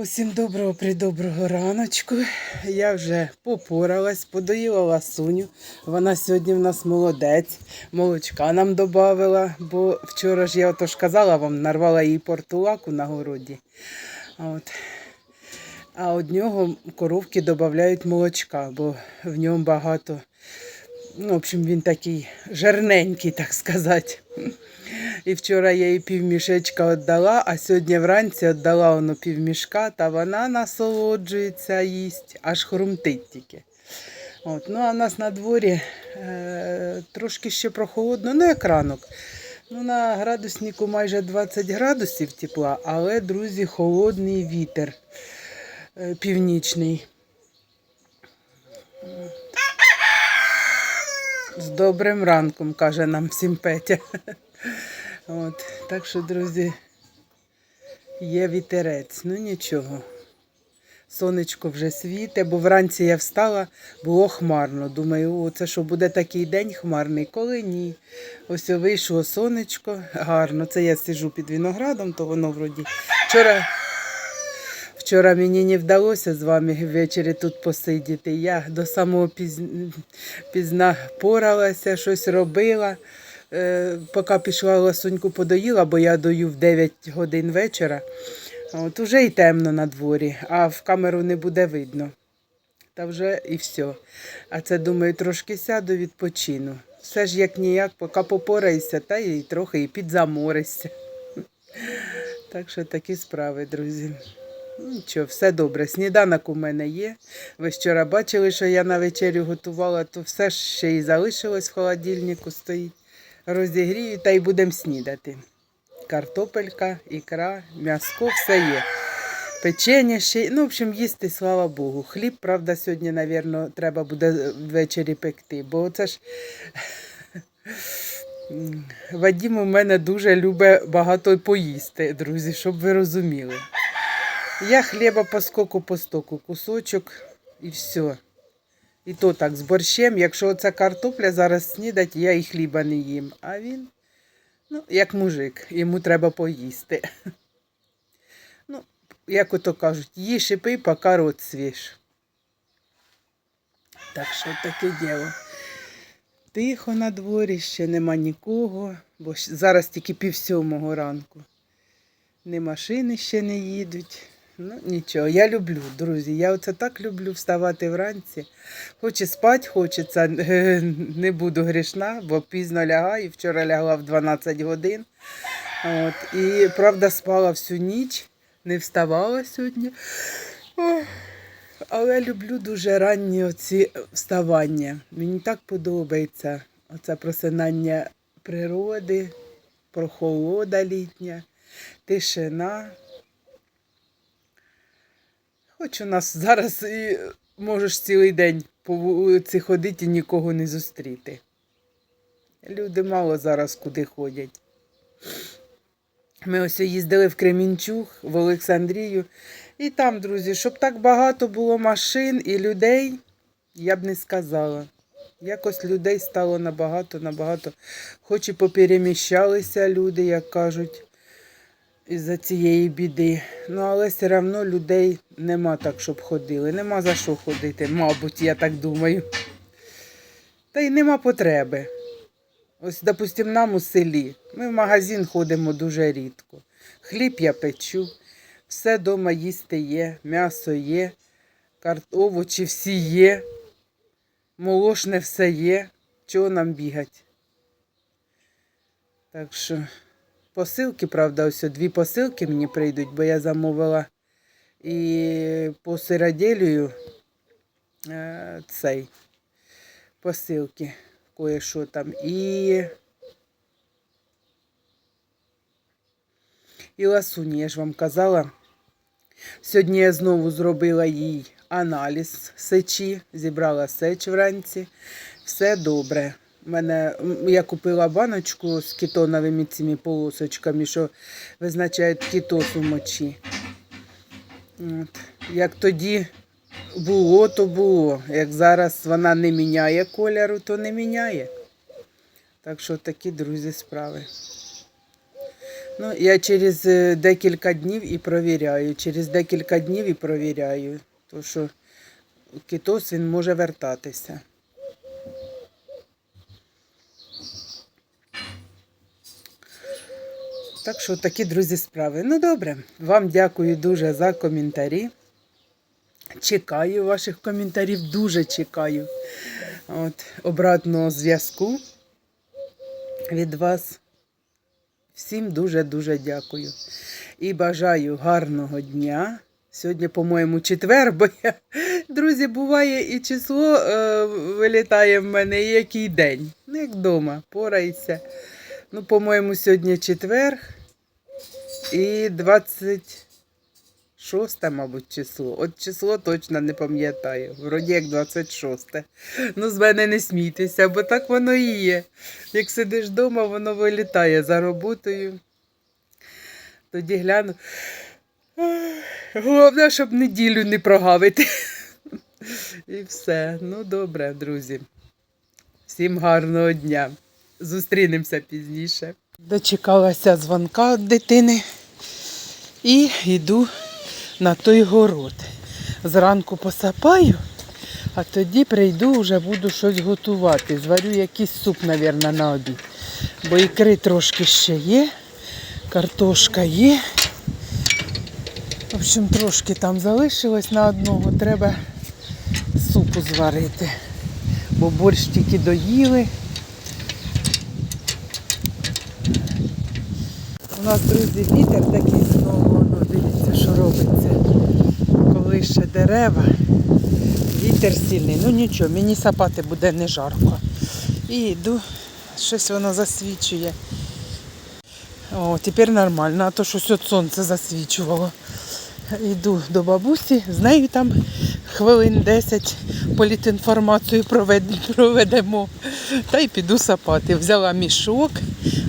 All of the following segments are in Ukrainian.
Усім доброго придоброго раночку. Я вже попоралась, подоїла ласуню. Вона сьогодні в нас молодець. Молочка нам додавила, бо вчора ж я отож казала вам, нарвала їй портулаку на городі. А От. А од нього коровки додають молочка, бо в ньому багато. Ну, в общем, він такий жирненький, так сказати. І вчора я їй півмішечка віддала, а сьогодні вранці віддала воно півмішка, та вона насолоджується, їсть, аж хрумтить тільки. От, ну, а в нас на дворі е, трошки ще прохолодно, ну як ранок. Ну, на градуснику майже 20 градусів тепла, але, друзі, холодний вітер е, північний. З добрим ранком, каже нам всім Петя. От, так що, друзі, є вітерець, ну нічого. Сонечко вже світе, бо вранці я встала, було хмарно. Думаю, о, це що буде такий день хмарний, коли ні. Ось вийшло сонечко, гарно. Це я сиджу під виноградом, то воно вроді. Вчора, вчора мені не вдалося з вами ввечері тут посидіти. Я до самого піз... пізна поралася, щось робила. Е, поки пішла ласуньку подоїла, бо я дою в 9 годин вечора. От уже і темно на дворі, а в камеру не буде видно. Та вже і все. А це, думаю, трошки сяду, відпочину. Все ж як ніяк, поки попорайся, та й трохи і підзаморишся. Так що такі справи, друзі. Нічого, все добре. Сніданок у мене є. Ви вчора бачили, що я на вечерю готувала, то все ж ще й залишилось в холодильнику стоїть. Розігрію та й будемо снідати. Картопелька, ікра, м'яско, все є. Печення ще, ну, в общем, їсти, слава Богу. Хліб, правда, сьогодні, мабуть, треба буде ввечері пекти, бо це ж Вадім у мене дуже любить багато поїсти, друзі, щоб ви розуміли. Я хліба по скоку по стоку, кусочок і все. І то так, з борщем, якщо оця картопля зараз снідать, я і хліба не їм. А він, ну, як мужик, йому треба поїсти. Ну, як ото кажуть, їж і пий, поки рот свіж. Так що таке діло. Тихо на дворі, ще нема нікого, бо зараз тільки пів сьомого ранку. Ні машини ще не їдуть. Ну, нічого, я люблю, друзі. Я оце так люблю вставати вранці. Хоч і спати хочеться, не буду грішна, бо пізно лягаю. Вчора лягла в 12 годин. От, і правда спала всю ніч, не вставала сьогодні. Але люблю дуже ранні оці вставання. Мені так подобається оце просинання природи, прохолода літня, тишина. Хоч у нас зараз і можеш цілий день по вулиці ходити і нікого не зустріти. Люди мало зараз куди ходять. Ми ось їздили в Кремінчуг, в Олександрію. І там, друзі, щоб так багато було машин і людей, я б не сказала. Якось людей стало набагато, набагато. Хоч і попереміщалися люди, як кажуть, із-за цієї біди. Ну, але все одно людей нема так, щоб ходили. Нема за що ходити, мабуть, я так думаю. Та й нема потреби. Ось, допустим, нам у селі. Ми в магазин ходимо дуже рідко. Хліб я печу, все вдома їсти є, м'ясо є, кар... овочі всі є, молошне все є. Чого нам бігати? Так що посилки, правда, ось дві посилки мені прийдуть, бо я замовила і по сироділію е, цей посилки кое-що там. І, і ласуні, я ж вам казала. Сьогодні я знову зробила їй аналіз сечі, зібрала сеч вранці. Все добре. Мене, я купила баночку з кетоновими цими полосочками, що визначають кетоз у мочі. От. Як тоді було, то було. Як зараз вона не міняє кольору, то не міняє. Так що такі, друзі, справи. Ну, я через е, декілька днів і провіряю. Через декілька днів і провіряю. То що китос він може вертатися. Так що такі, друзі, справи. Ну добре, вам дякую дуже за коментарі. Чекаю ваших коментарів, дуже чекаю. От, обратного зв'язку від вас. Всім дуже-дуже дякую. І бажаю гарного дня. Сьогодні, по-моєму, четвер, бо я, друзі, буває і число е, вилітає в мене, і який день. Ну, як вдома, порайся. Ну, по-моєму, сьогодні четвер і 26, мабуть, число. От число точно не пам'ятаю. Вроді як 26. Ну, з мене не смійтеся, бо так воно і є. Як сидиш вдома, воно вилітає за роботою. Тоді гляну. Головне, щоб неділю не прогавити. І все. Ну, добре, друзі. Всім гарного дня. Зустрінемося пізніше. Дочекалася дзвонка від дитини і йду на той город. Зранку посапаю, а тоді прийду, вже буду щось готувати. Зварю якийсь суп, мабуть, на обід. Бо ікри трошки ще є, картошка є. В общем, трошки там залишилось на одного. Треба супу зварити. Бо борщ тільки доїли. У нас, друзі, вітер такий ну, дивіться, що робиться. Коли ще дерева, вітер сильний. Ну нічого, мені сапати буде не жарко. І йду, щось воно засвічує. О, тепер нормально, а то щось от сонце засвічувало. Йду до бабусі, з нею там хвилин 10 політінформацію проведемо. Та й піду сапати. Взяла мішок,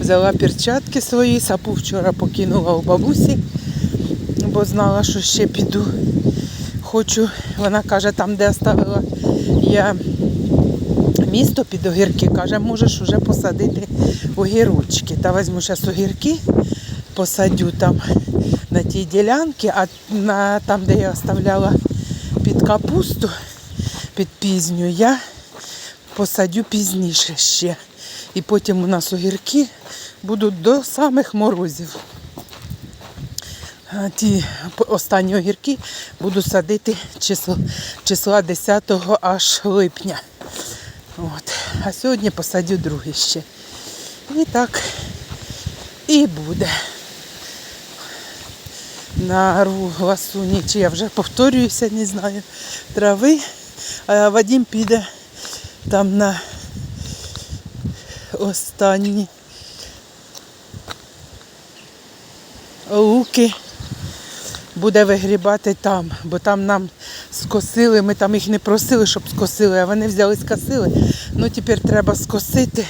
взяла перчатки свої, сапу вчора покинула у бабусі, бо знала, що ще піду. Хочу, вона каже, там, де оставила я місто під огірки, каже, можеш вже посадити огірочки. Та візьму зараз огірки, посадю там на тій ділянці, а на, там, де я оставляла під капусту, під пізню, я посадю пізніше ще. І потім у нас огірки будуть до самих морозів. Ті останні огірки буду садити число, числа 10 аж липня. От. А сьогодні посадю другі ще. І так і буде. Нарву ласуні, чи я вже повторююся, не знаю, трави. А Вадим піде там на останні луки. Буде вигрібати там, бо там нам скосили, ми там їх не просили, щоб скосили, а вони взяли скосили. Ну тепер треба скосити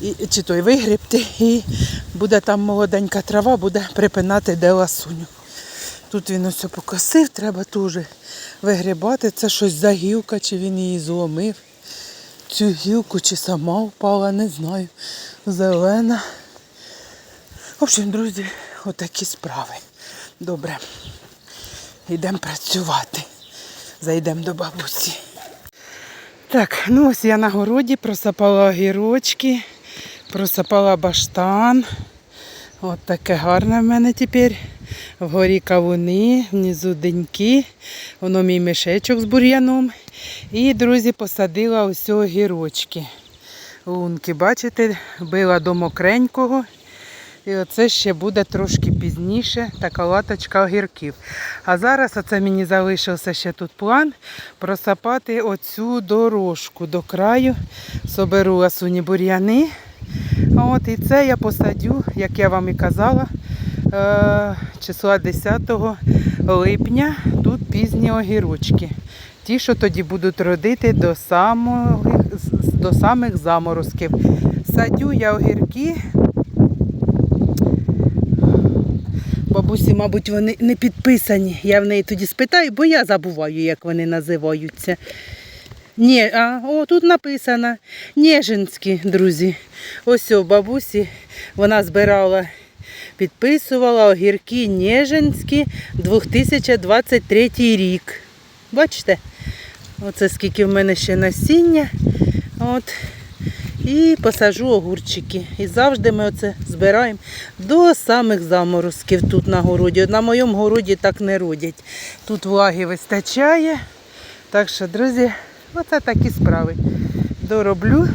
і, чи той вигрібти, і буде там молоденька трава, буде припинати де ласуню. Тут він ось покосив, треба теж вигрібати. Це щось за гілка, чи він її зломив. Цю гілку чи сама впала, не знаю. Зелена. В общем, друзі, отакі справи. Добре. Йдемо працювати. Зайдемо до бабусі. Так, ну ось я на городі просапала огірочки, просапала баштан. От таке гарне в мене тепер. Вгорі кавуни, внизу деньки. Воно мій мішечок з бур'яном. І, друзі, посадила ось огірочки. Лунки, бачите, била до мокренького. І оце ще буде трошки пізніше така латочка огірків. А зараз оце мені залишився ще тут план просапати оцю дорожку до краю. Соберу ласуні бур'яни. От, і це я посадю, як я вам і казала, е, числа 10 липня тут пізні огірочки. Ті, що тоді будуть родити до самих, до самих заморозків. Садю я огірки. Бабусі, мабуть, вони не підписані. Я в неї тоді спитаю, бо я забуваю, як вони називаються. Ні, а о, тут написано Нежинські, друзі. Ось о, бабусі, вона збирала підписувала огірки Нежинські 2023 рік. Бачите? Оце скільки в мене ще насіння. От. І посажу огурчики. І завжди ми оце збираємо до самих заморозків тут на городі. На моєму городі так не родять. Тут влаги вистачає. Так що, друзі, оце такі справи. Дороблю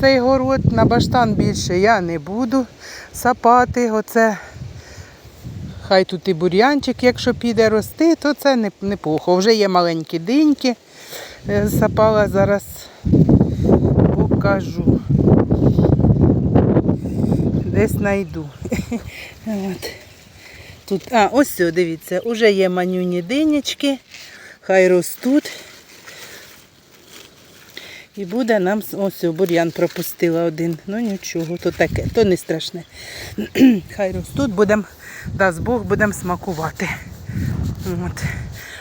цей город. На баштан більше я не буду сапати. Оце хай тут і бур'янчик, якщо піде рости, то це неплохо. Вже є маленькі диньки. Е, Сапала зараз покажу. Десь знайду. От. Тут, а, ось все, дивіться, уже є манюні динячки, хай ростуть. І буде нам ось бур'ян пропустила один. Ну нічого, то таке, то не страшне. Хай ростуть, будемо, дасть Бог, будемо смакувати. От.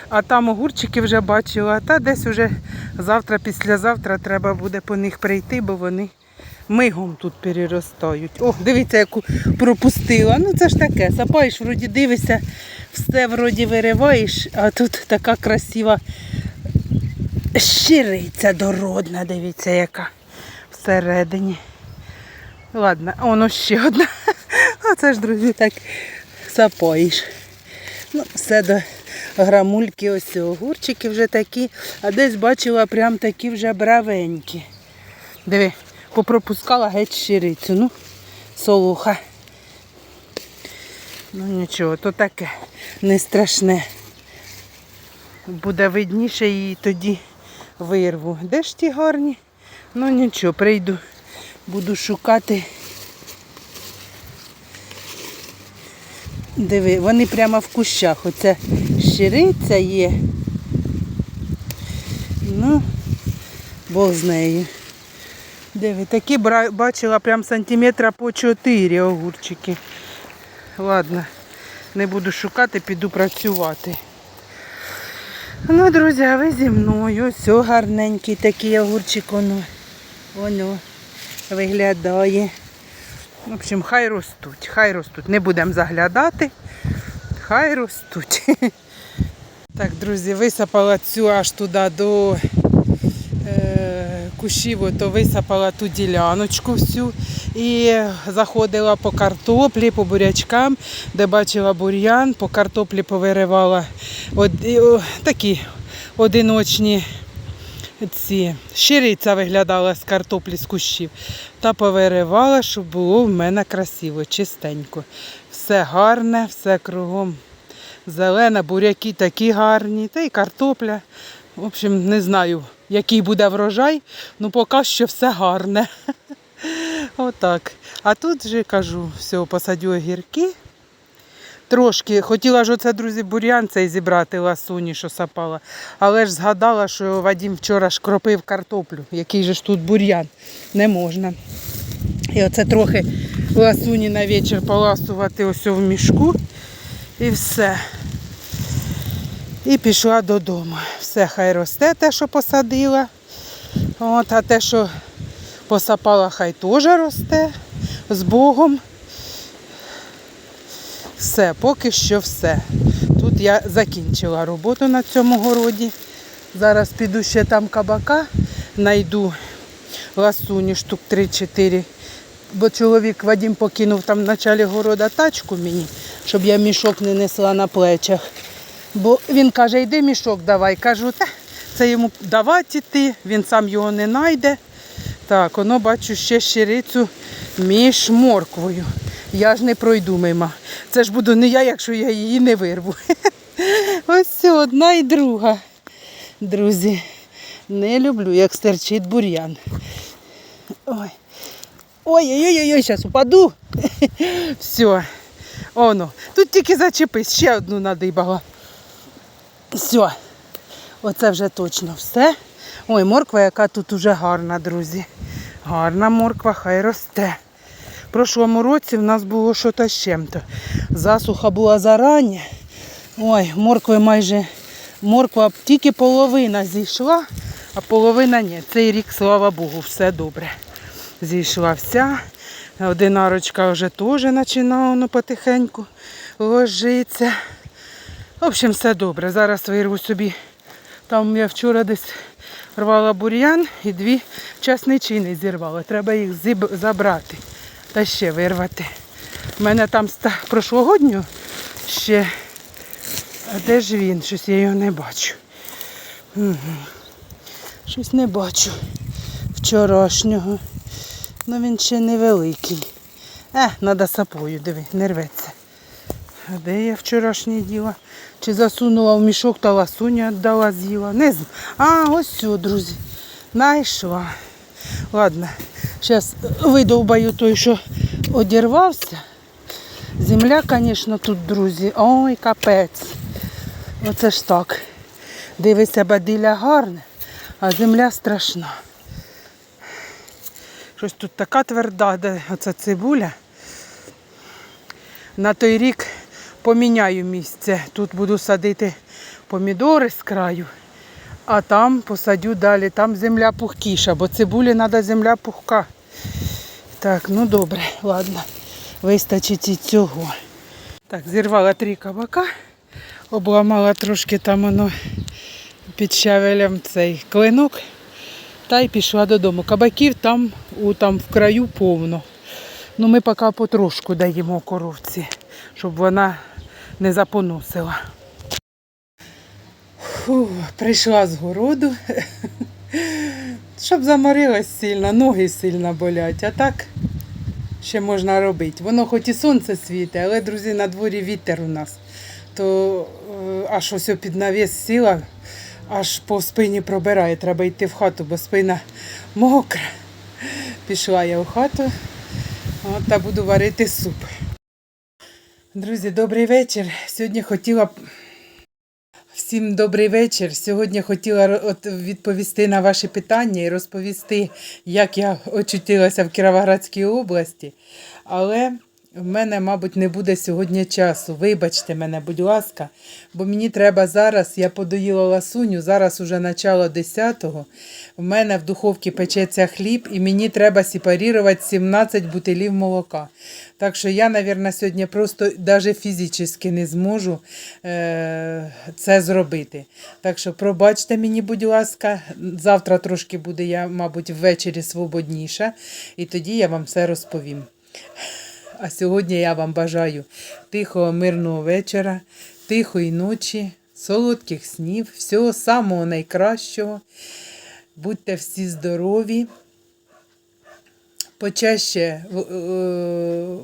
А там огурчики вже бачила, та десь уже завтра, післязавтра треба буде по них прийти, бо вони мигом тут переростають. О, дивіться, яку пропустила. Ну це ж таке, сапаєш, вроді дивишся, все вроді вириваєш, а тут така красива щириця дородна, дивіться, яка всередині. Ладно, воно ще одна. Оце ж, друзі, так сапаєш. Ну, все до грамульки, ось огурчики вже такі, а десь бачила прям такі вже бравенькі. Диви, попропускала геть щирицю. Ну, солуха. Ну нічого, то таке не страшне. Буде видніше і тоді вирву. Де ж ті гарні? Ну нічого, прийду, буду шукати. Диви, вони прямо в кущах. Оце щириця є. Ну, Бог з нею. Диви, такі бачила прям сантиметра по 4 огурчики. Ладно, не буду шукати, піду працювати. Ну, друзі, а ви зі мною. Все гарненький такий огурчик, воно, воно виглядає. В общем, хай ростуть, хай ростуть. Не будемо заглядати. Хай ростуть. Так, друзі, висипала цю аж туди до е, кущів, то висипала ту діляночку всю і заходила по картоплі, по бурячкам, де бачила бур'ян, по картоплі повиривала од, такі одиночні ці щириця виглядала з картоплі з кущів. Та повиривала, щоб було в мене красиво, чистенько. Все гарне, все кругом зелене, буряки такі гарні, та й картопля. В общем, не знаю, який буде врожай, ну поки що все гарне. Отак. А тут вже кажу, все, посадю огірки. Трошки хотіла ж оце, друзі, бур'ян цей зібрати ласуні, що сапала. Але ж згадала, що Вадім вчора ж кропив картоплю. Який же ж тут бур'ян. Не можна. І оце трохи ласуні на вечір поласувати ось в мішку. І все. І пішла додому. Все, хай росте те, що посадила. От, а те, що посапала, хай теж росте з Богом. Все, поки що все. Тут я закінчила роботу на цьому городі. Зараз піду ще там кабака, знайду ласуні штук 3-4. Бо чоловік Вадим покинув там в началі города тачку мені, щоб я мішок не несла на плечах. Бо він каже, йди мішок давай. Кажу, та це йому давати йти, він сам його не знайде. Так, воно бачу ще щирицю між морквою. Я ж не пройду мимо. Це ж буду не я, якщо я її не вирву. Ось одна і друга. Друзі, не люблю, як стерчить бур'ян. Ой. Ой-ой-ой, зараз упаду. Все. Оно. Тут тільки зачепись, ще одну надибала. Все. Оце вже точно все. Ой, морква, яка тут уже гарна, друзі. Гарна морква, хай росте. В прошлому році в нас було щось з чим-то. Засуха була зарані. Ой, моркви майже морква тільки половина зійшла, а половина ні. Цей рік, слава Богу, все добре. Зійшла вся. Одинарочка вже теж починала ну, потихеньку ложиться. В общем, все добре. Зараз вирву собі. Там я вчора десь рвала бур'ян і дві часничини зірвала. Треба їх забрати та ще вирвати. У мене там прошлогодню ще. А де ж він? Щось я його не бачу. Угу. Щось не бачу вчорашнього. Ну він ще невеликий. Е, треба сапою, диви, не рветься. Де я вчорашнє діла? Чи засунула в мішок та ласуня віддала, з'їла? Не знаю. А, ось все, друзі. Найшла. Ладно, зараз видовбаю той, що одірвався. Земля, звісно, тут, друзі. Ой, капець. Оце ж так. Дивися, бадиля гарне, а земля страшна. Щось тут така тверда, де оця цибуля. На той рік поміняю місце. Тут буду садити помідори з краю, а там посадю далі. Там земля пухкіша, бо цибулі треба земля пухка. Так, ну добре, ладно. Вистачить і цього. Так, зірвала три кабака, обламала трошки там воно під щавелем цей клинок та й пішла додому. Кабаків там, у, там в краю повно. Ну ми поки потрошку даємо коровці, щоб вона не запоносила. Фу, прийшла з городу, щоб заморилась сильно, ноги сильно болять, а так ще можна робити. Воно хоч і сонце світить, але, друзі, на дворі вітер у нас. То е, аж ось під навіс сіла, аж по спині пробирає. Треба йти в хату, бо спина мокра. Пішла я в хату та буду варити суп. Друзі, добрий вечір. Сьогодні хотіла Всім добрий вечір. Сьогодні хотіла відповісти на ваші питання і розповісти, як я очутилася в Кіровоградській області. Але в мене, мабуть, не буде сьогодні часу. Вибачте мене, будь ласка, бо мені треба зараз, я подоїла ласуню, зараз уже начало 10-го. В мене в духовці печеться хліб, і мені треба сепарувати 17 бутилів молока. Так що я, мабуть, сьогодні просто навіть фізично не зможу е- це зробити. Так що пробачте мені, будь ласка, завтра трошки буде я, мабуть, ввечері свободніша, і тоді я вам все розповім. А сьогодні я вам бажаю тихого, мирного вечора, тихої ночі, солодких снів, всього самого найкращого. Будьте всі здорові. Почаще е,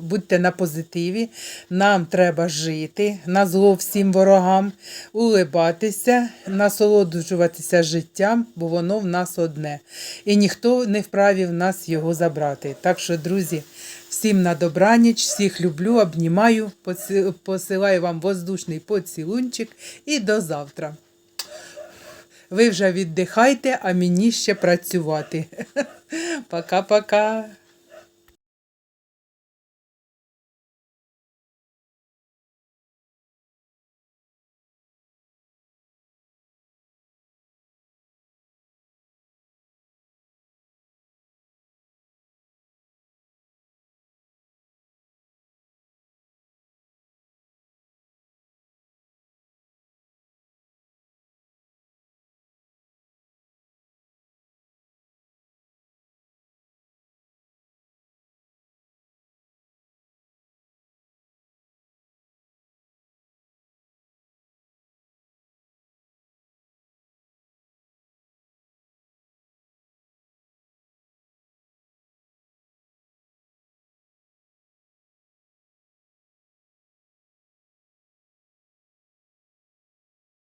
будьте на позитиві. Нам треба жити, на зло всім ворогам, улибатися, насолоджуватися життям, бо воно в нас одне. І ніхто не вправі в нас його забрати. Так що, друзі, всім на добраніч, всіх люблю, обнімаю, посилаю вам воздушний поцілунчик і до завтра. Ви вже віддихайте, а мені ще працювати. Пока-пока.